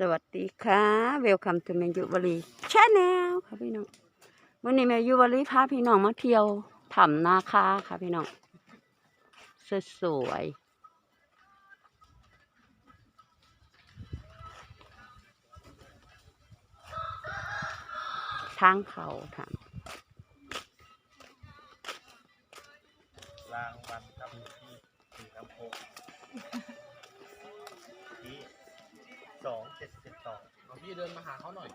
สวัสดีค่ะเวลคัมทูเมยุวลีชาแนลค่ะพี่น้องวันนี้แมยุวลีพาพี่น้องมาเที่ยวถ้ำนาคาค่ะพี่น้องสวยทางเขาค่ะรางวัล สองเจ็ดเจ็ดสอง เอาพี่เดินมาหาเขาหน่อย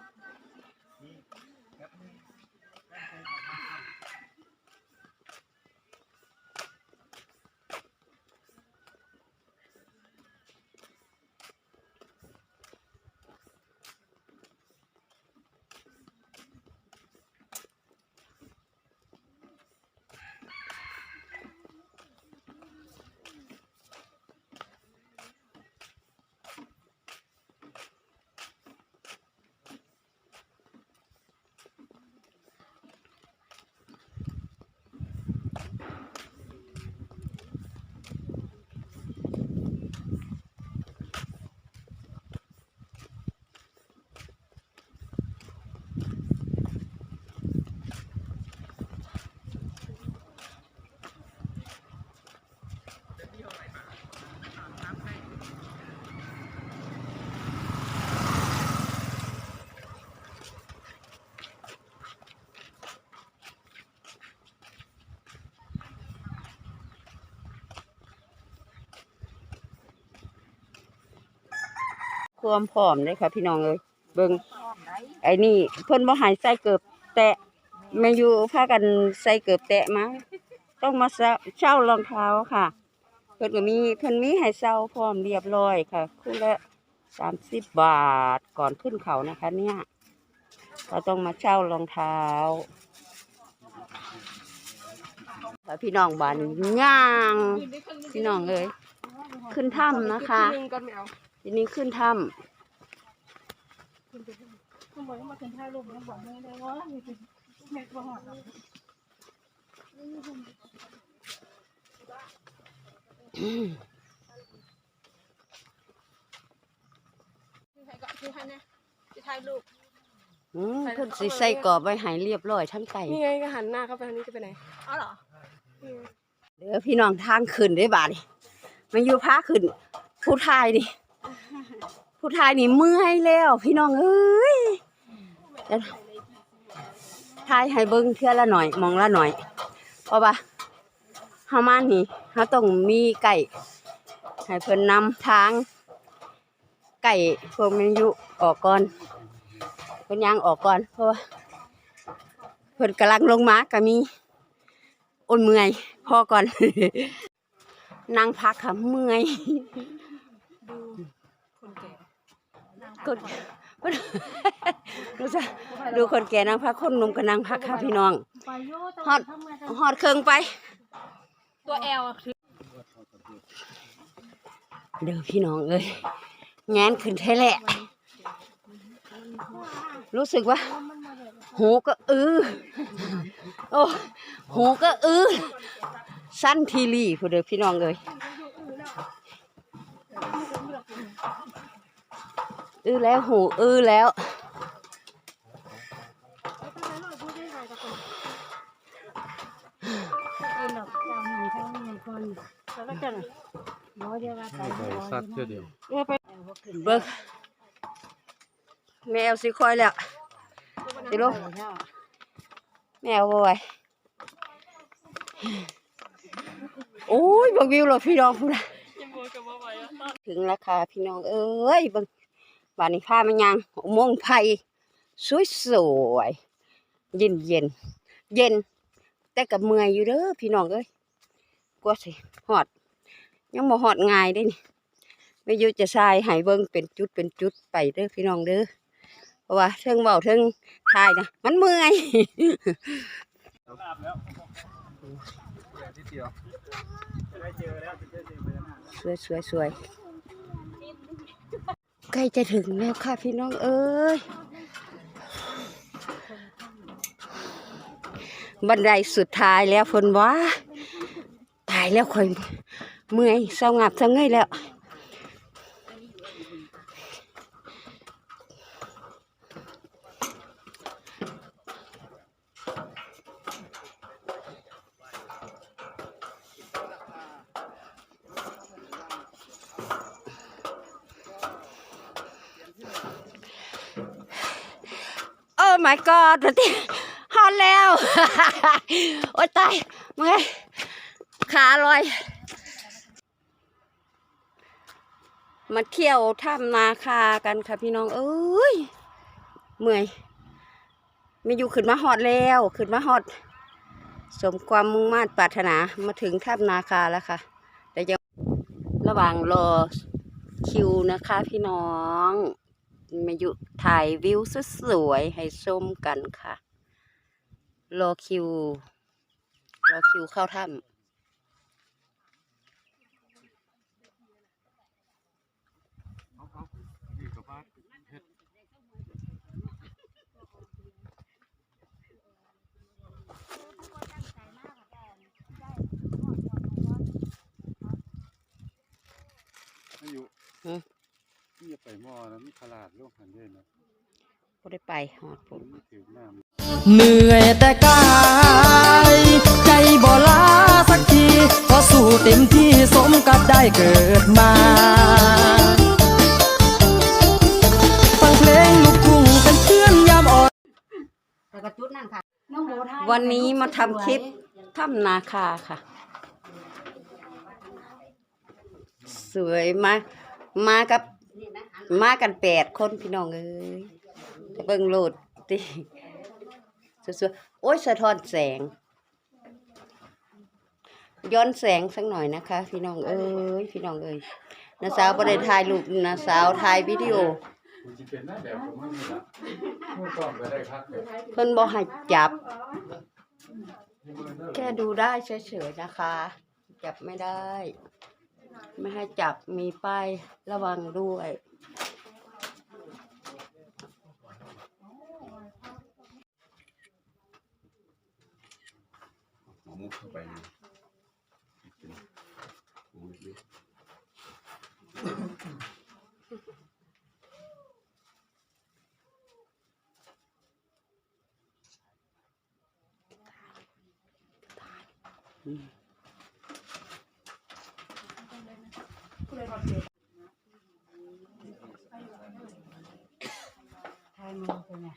ความผอมเลยค่ะพี่น้องเลยเบิ่งไอ้นี่เพิ่นบ่หายใส่เกือบแตะแมาอยู่พากันใส่เกือบแตะมาต้องมาเช่ารองเท้าค่ะ เพิ่นก็มีเพิ่นมีให้เช่าพร้อมเรียบร้อยค่ะ คู่ละสามสิบบาทก่อนขึ้นเขานะคะ เนี่ยเราต้องมาเช่ารองเท้าค่พี่น้องบ้านย่าง พี่น้องเอ้ยขึ้นถ้ำนะคะ นึงก่อนไม่เอาทีนี้ขึ้นถ้คุณบอกว่ามาถึงท่ารูปนะบอกไม่ได้ว่าแม่ก็หอดำอืมคือใครก็คือใครนะที่ถ่ายรูปอืมเพิ่นสิใส่กรอบไว้ใหายเรียบร้อยทั้งไก่นี่ไงก็หันหน้าเข้าไปทางนี้จะไปไหนอ๋อเหรอเด้อพี่น้องทางขึ้นได้อบาดนี่มันอยู่พาขึ้น ผู้ทายนี่ ผู้ทายนี่เมื่อยแล้ว พี่น้องเอ้ยทายให้เบิ่งเทื่อละหน่อย มองละหน่อยเพราะว่าเฮามานี่เฮาต้องมีไก่ให้เพิ่นนำทาง ไก่พวกมันอยู่ออกก่อนเพิ่นย่างออกก่อน เพราะว่าเพิ่นกำลังลงมาก็มีอ้นเมื่อยพอก่อน นั่งพักค่ะเมื่อย คนดูจะดูคนแก่นั่งพักคนหนุ่มก็นั่งพักค่ะพี่น้องไปโย่ฮอดฮอดเครื่องไป ตัวแอลคือเด้อพี่น้องเอ้ยแงนขึ้นแท้แหละรู้สึกว่า หูก็อือโอ้หูก็อือสั้นทีรีผู้เด้อพี่น้องเอ้ย อือแล้วหูอือแล้ว สัตว์เชื่อเดียวเออไปเบิกแมวสิคอยแล้วสิลูกแมวบ่ไหวโอ้ยเบังวิวเลยพี่น้องพูดนะถึงราคาพี่น้องเอ้ยเบัง บ้านนี้พามันยังอุโมงค์ไผ่สวยสวยๆเย็นเย็นเย็น แต่กับเมื่อยอยู่เด้อพี่น้องเอ้ยกว่าสิหอด ยังบ่หอดง่ายเด้นี่ไม่ยู่จะทรายหายเบิ่งเป็นจุดเป็นจุดไปเด้อพี่น้องเด้อเพราะว่าเทิงเบาเทิงทายนะมันเมื่อยสวยสวยสวย ใกล้จะถึงแล้วค่ะพี่น้องเอ้ยบันไดสุดท้ายแล้วเพนว่าตายแล้วค่อยเมื่อยเศร้างับเศร้าเงยแล้ว my god ปฏิฮอดแล้ว โอ๊ยตายเมื่อยขาลอย มาเที่ยวถ้ำนาคากันค่ะพี่น้อง เอ้ย เมื่อยไม่อยู่ขึ้นมาฮอดแล้วขึ้นมาฮอด สมความมุ่งมั่นปรารถนามาถึงถ้ำนาคาแล้วค่ะ แต่ยังระหว่างรอคิวนะคะพี่น้อง มาอยู่ถ่ายวิวสวยๆให้ชมกันค่ะ รอคิว รอคิวเข้าถ้ำ เอาเอานี่กับบ้านเฮ็ด ไม่อยู่ หือ นี่ อย่าไปหม้อนะมีขลาดโลกหันเด้นะก็ได้ไปหอดผผมมถือน้ำ เหนื่อยแต่กาย ใจบ่ลาสักทีเพราะสู้เต็มที่สมกับได้เกิดมา ฟังเพลงลูกทุ่งเป็นเพื่อนยามอ่อน แล้วก็จุดนั่นค่ะน้องโบทายวันนี้มาทำคลิปถ้ำนาคาค่ะ สวยมากมากับ มากันแปดคนพี่น้องเอ้ยแต่เบิ่งโหลดติสวยๆโอ้ยสะท้อนแสง ย้อนแสงสักหน่อยนะคะ พี่น้องเอ้ยพี่น้องเอ้ยนาสาวบ่ได้ถ่ายรูปนาสาวถ่ายวิดีโอมันจะเป็นหน้าแบบของมันนี่ละมือกล้องก็ได้ครับเลยเพิ่นบ่ให้จับแค่ดูได้เฉยๆนะคะ จับไม่ได้ ไม่ให้จับมีป้ายระวังด้วย มุกเข้าไปเลย ทายมือเป็นไง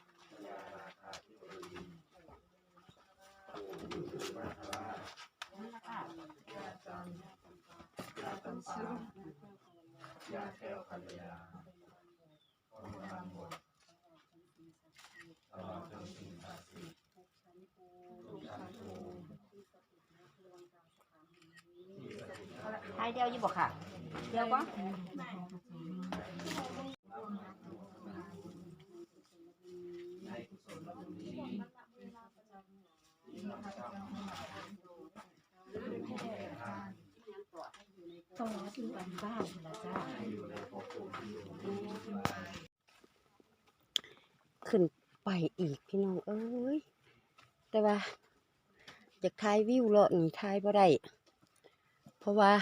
ทายเดียวยี่บอกค่ะ เดียวบ่ต่อที่อันบ้านละจ้าขึ้นไปอีกพี่น้องเอ้ย แต่ว่าอยากถ่ายวิวเลาะนี่ถ่ายบ่ได้เพราะว่า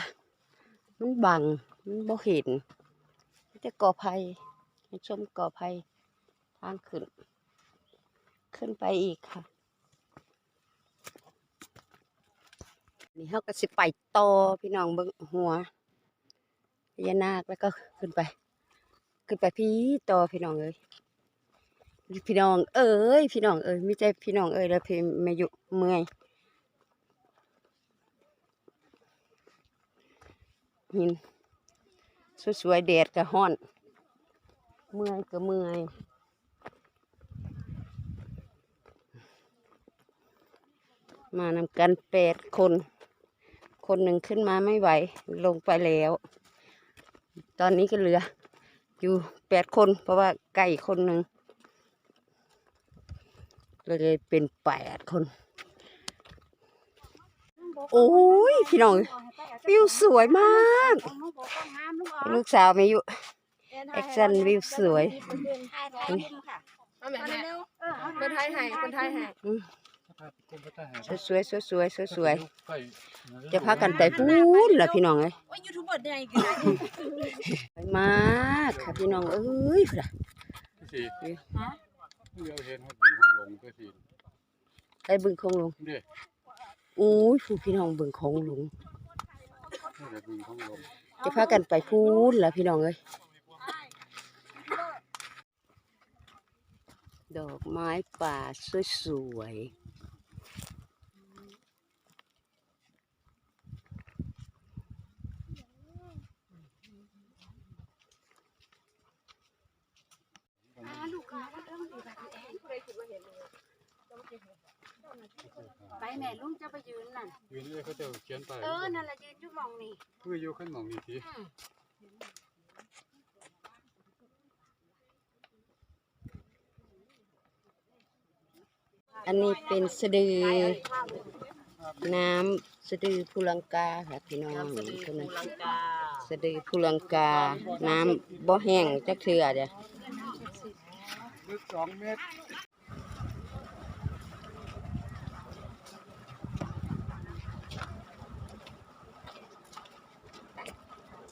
มันบัง มันบ่เห็นมีแต่กอไผ่ให้ชมกอไผ่ทางขึ้น ขึ้นไปอีกค่ะ นี่เขาก็สิไปต่อพี่น้องเบิ่งหัวพญานาคแล้วก็ขึ้นไป ขึ้นไปพี่ต่อพี่น้องเอ้ยพี่น้องเอ้ยพี่น้องเอ้ยไม่ใช่พี่น้องเอ้ยแล้วพี่ม่อยู่เมื่อย หินสวยๆแดดก็ฮ้อน เมื่อยก็เมื่อยมานำกันแปดคน คนหนึ่งขึ้นมาไม่ไหว ลงไปแล้ว ตอนนี้ก็เหลือ อยู่แปดคน เพราะว่าไก่คนหนึ่งเลยเป็นแปดคน โอ้ยพี่น้องวิวสวยมากน้องโบต้องห้ามลูกอ๋อลูกสาวไม่อยู่แอคชั่นวิวสวยเอาแม่แม่เออเอาคนไทยให้คนไทยให้สวยสวยสวยสวยสวยใกล้จะพากันไปพูนล่ะพี่น้องเอ้ยว่ายูทูบเบอร์ได้กี่ได้สวยมากค่ะพี่น้องเอ้ยพุ่นน่ะสิเดี๋ยวเห็นเขาดึงห้องลงก็สิไปบึงคงหลงเด้ อุ้ยผู้พี่น้องบึงคงหลงหลงจะพากันไปพูนล่ะพี่น้องเอ้ยดอกไม้ป่าสวย ไปแม่ลุงจะไปยืนน่ะ ยืนเลยเขาจะเขียนไปเออ นั่นแหละยืนอยู่หมองนี่คืออยู่ขั้นหมองนี้ทีอันนี้เป็นสะดือน้ำสะดือภูลังกาค่ะพี่น้องภูลังกาสะดือภูลังกา น้ำบ่แห้งจักเทื่อเด้อลึกสองเมตร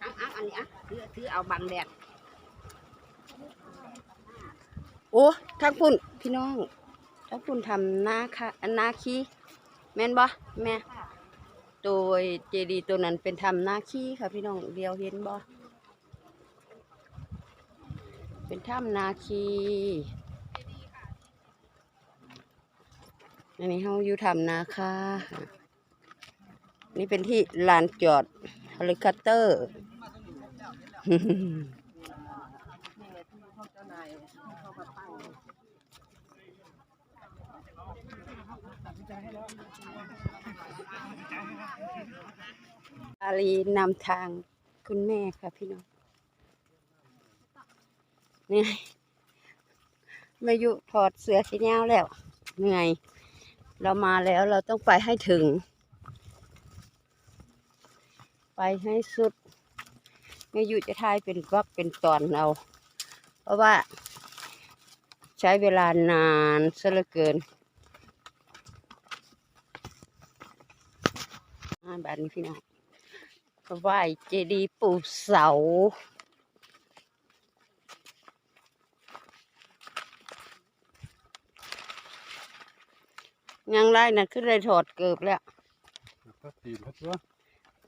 เอาเอาอันนี้อะถือถือ เอาบังแดดโอ้ทั้งพุ่นพี่น้องทั้งพุ่นทำนาค่ะนาคีแม่นบ่แม่โดยเจดีตัวนั้นเป็นทำนาคีค่ะ พี่น้องเดียวเห็นบ่เป็นถ้ำนาคีอันนี้เฮาอยู่ถ้ำนาคาค่ะนี่เป็นที่ลานจอดเฮลิคอปเตอร์ อาลีนำทางคุณแม่ค่ะพี่น้องเหนื่อยมายุถอดเสื้อสีแนวแล้ว เหนื่อย เรามาแล้วเราต้องไปให้ถึง ไปให้สุด มายุจะทายเป็นวักเป็นตอนเราเพราะว่า ใช้เวลานานซะเหลือเกินอ่าแบบนี้พี่น้องไหว้เจดีย์ปู่เสายังไรนะขึ้นเลยถอดเกือบแล้ว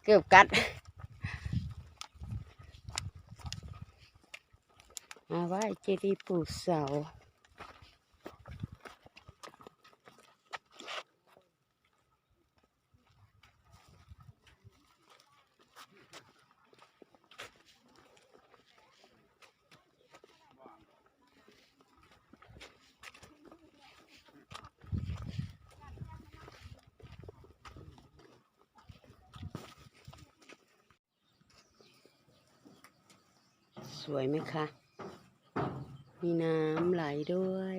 เกือบกัด มาไหว้เจดีย์ปู่เสา สวยไหมคะ มีน้ำไหลด้วย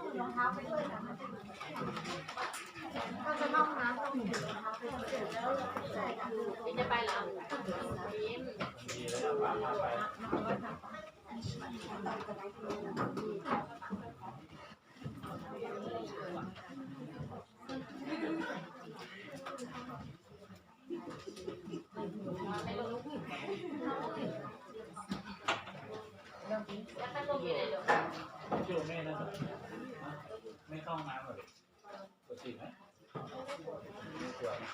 เข้ามาเลย ปกติไหมสวยนะ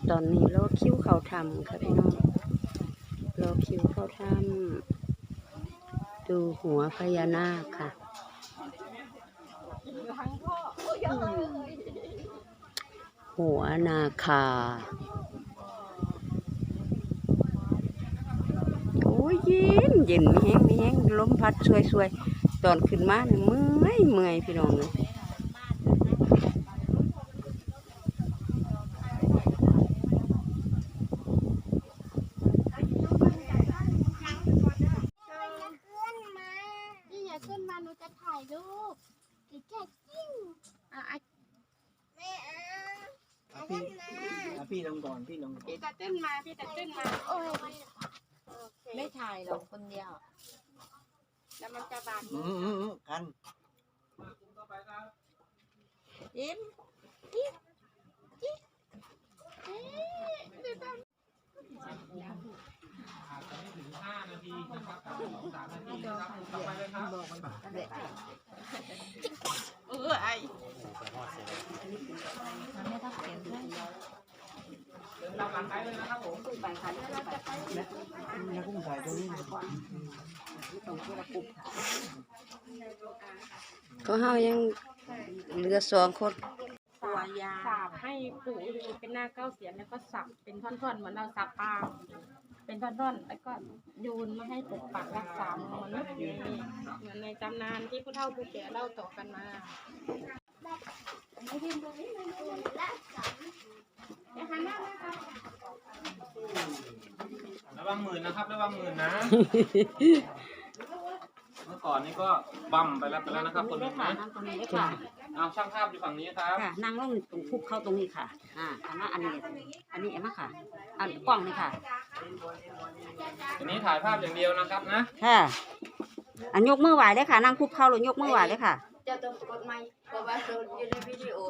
เอนนี้รอคิวเขาทำค่ะพี่น้องรอคิวเขาทำดูหัวพญานาคค่ะหัวนาคา โอ้ยเย็นเย็นม่แห้งม่แห้งลมพัดช่วยช่วยๆ ตอนขึ้นมาเนี่ยเมื่อยเมื่อยพี่น้องเลย พี่อย่าขึ้นมาหนูจะถ่ายรูปอีกแค่กิ้งอะอะ พี่พี่ลงก่อนพี่ลงพี่จะขึ้นมาพี่จะขึ้นมาโอ้ยไม่ถ่ายหรอกคนเดียว แล้วมันจะบาดอืมกันยิ้มเออไอ แล้วกุ้งถ่ายตรงนี้ก็เฮายังเหลือสองคนตัวยาสับให้ปู่เป็นหน้าเก้าเสียนแล้วก็สับเป็นท่อนๆเหมือนเราสับปลาเป็นท่อนๆแล้วก็โยนมาให้ปกปักรักษามนุษย์อนเหมือนในตำนานที่ผู้เฒ่าผู้แก่เล่าต่อกันมา เดี๋ยวหันหน้ามาค่ะระวังหมื่นนะครับ ระวังหมื่นนะ เมื่อก่อนนี่ก็บัมไปแล้วไปแล้วนะครับคนหนึงนะนั่งตรงนี้เลยค่ะเอาช่างภาพอยู่ฝั่งนี้ครับ ค่ะนั่งลงตรงคุกเข้าตรงนี้ค่ะ อ่าอันนั้นอันนี้ อันนี้เอ็มะค่ะอันกล้องนี่ค่ะ ทีนี้ถ่ายภาพอย่างเดียวนะครับนะ ค่ะ อันยกมือไหวเลยค่ะ นั่งคุกเข้าหรือยกมือไหวเลยค่ะจะต้องกดไม้เพราะว่าอยู่ในวิดีโอ